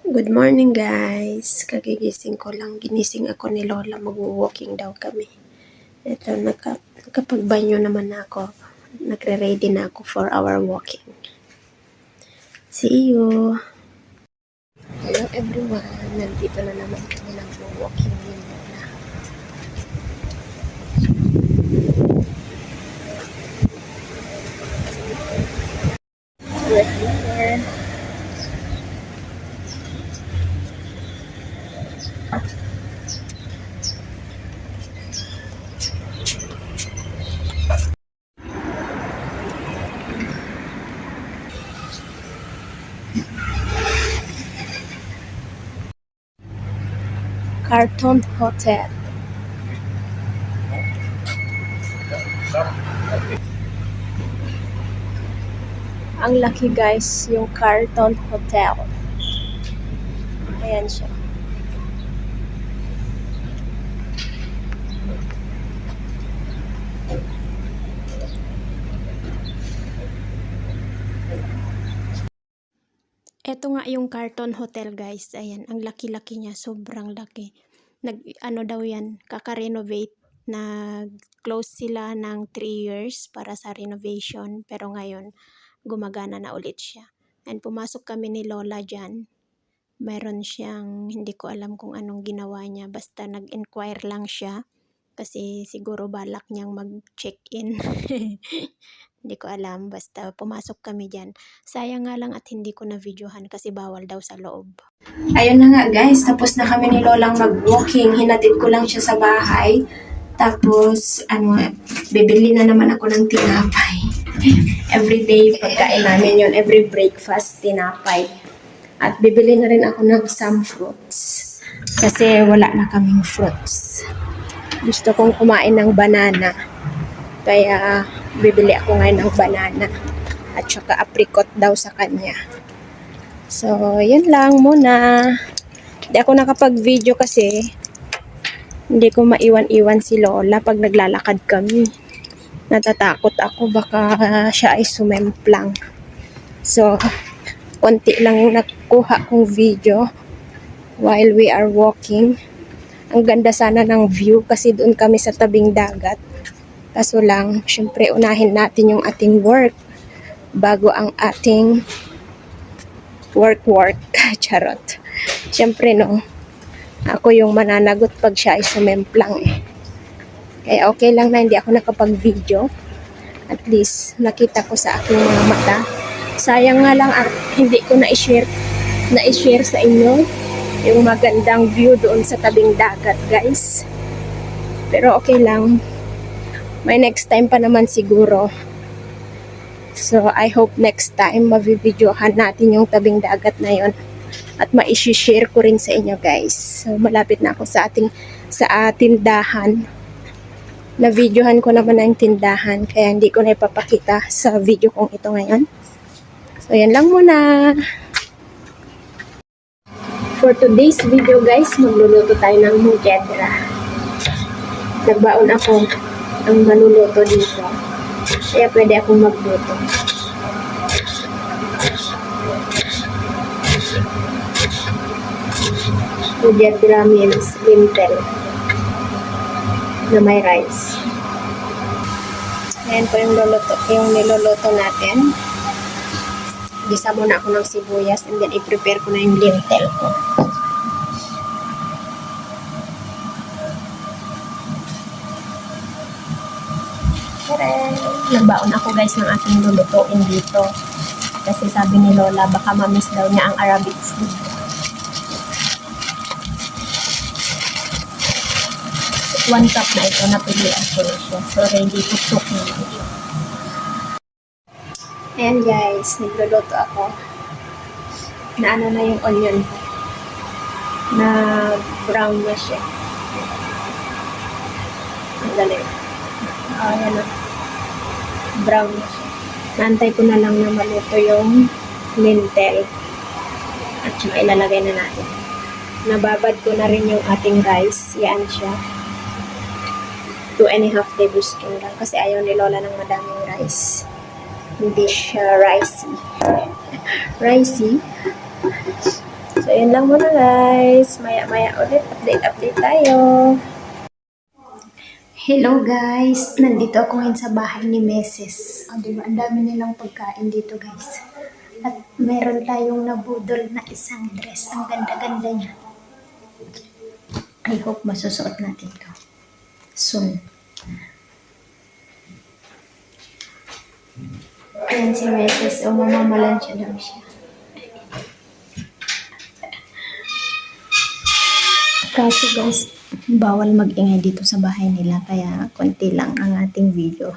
Good morning guys. Kagigising ko lang. Ginising ako ni Lola. Mag-walking daw kami. Ito, naka, nakapagbanyo naman ako. Nagre-ready na ako for our walking. See you! Hello everyone. Nandito na naman kami nag-walking ni Carton Hotel. Ang laki guys, yung Carton Hotel. Ayan siya. Nga yung Carton Hotel guys. Ayan, ang laki-laki niya. Sobrang laki. Nag, ano daw yan, kaka-renovate. Nag-close sila ng 3 years para sa renovation. Pero ngayon, gumagana na ulit siya. And pumasok kami ni Lola dyan. Meron siyang, hindi ko alam kung anong ginawa niya. Basta nag-inquire lang siya. Kasi siguro balak niyang mag-check-in. hindi ko alam. Basta pumasok kami dyan. Sayang nga lang at hindi ko na-videohan kasi bawal daw sa loob. Ayun na nga guys, tapos na kami ni Lolang mag-walking. Hinatid ko lang siya sa bahay. Tapos, ano, bibili na naman ako ng tinapay. Everyday pagkain namin yun. Every breakfast, tinapay. At bibili na rin ako ng some fruits. Kasi wala na kaming fruits. Gusto kong kumain ng banana. Kaya bibili ako ngayon ng banana. At saka apricot daw sa kanya. So, yun lang muna. Hindi ako nakapag-video kasi hindi ko maiwan-iwan si Lola pag naglalakad kami. Natatakot ako baka siya ay sumemplang. So, konti lang yung nakuha kong video while we are walking. Ang ganda sana ng view kasi doon kami sa tabing dagat. Kaso lang, syempre unahin natin yung ating work bago ang ating work-work. Charot. Syempre no, ako yung mananagot pag siya ay sumemplang eh. Kaya okay lang na hindi ako nakapag-video. At least nakita ko sa aking mga mata. Sayang nga lang at hindi ko na-share na-share sa inyo yung magandang view doon sa tabing dagat guys. Pero okay lang. May next time pa naman siguro. So I hope next time mavivdeohan natin yung tabing dagat na yon at ma-share ko rin sa inyo guys. So malapit na ako sa ating sa tindahan. Na videohan ko naman ang tindahan kaya hindi ko na ipapakita sa video kong ito ngayon. So yan lang muna. For today's video guys, magluluto tayo ng mujedra. Nagbaon ako ng maluluto dito. Kaya pwede akong magluto. Mujedra means lintel na may rice. Ayan po yung, luluto, yung niluluto natin. Gisa muna ako ng sibuyas and then i-prepare ko na yung lintel ko. Tara! Nagbaon ako guys ng ating lulutuin dito. Kasi sabi ni Lola, baka mamiss daw niya ang Arabic food. One cup na ito, napilian ko na siya. So, ready to cook na siya. Ayan guys, nagluluto ako. Na ano na yung onion ko. Na brown na siya. Ang galing. Oh, ayan na. Brown na siya. Naantay ko na lang na maluto yung lintel. At saka ilalagay na natin. Nababad ko na rin yung ating rice. Yan siya. 2 and a half tablespoon lang. Kasi ayaw ni Lola ng madaming rice. Hindi siya ricey. ricey. So, ayun lang muna guys. Maya-maya ulit. Update-update tayo. Hello guys! Nandito ako ngayon sa bahay ni Mrs. O, diba? Ang dami nilang pagkain dito guys. At meron tayong nabudol na isang dress. Ang ganda-ganda niya. I hope masusuot natin to. Soon. Ayan si Mrs. O, mamamalansya daw siya. Kaso guys, bawal mag-ingay dito sa bahay nila kaya konti lang ang ating video.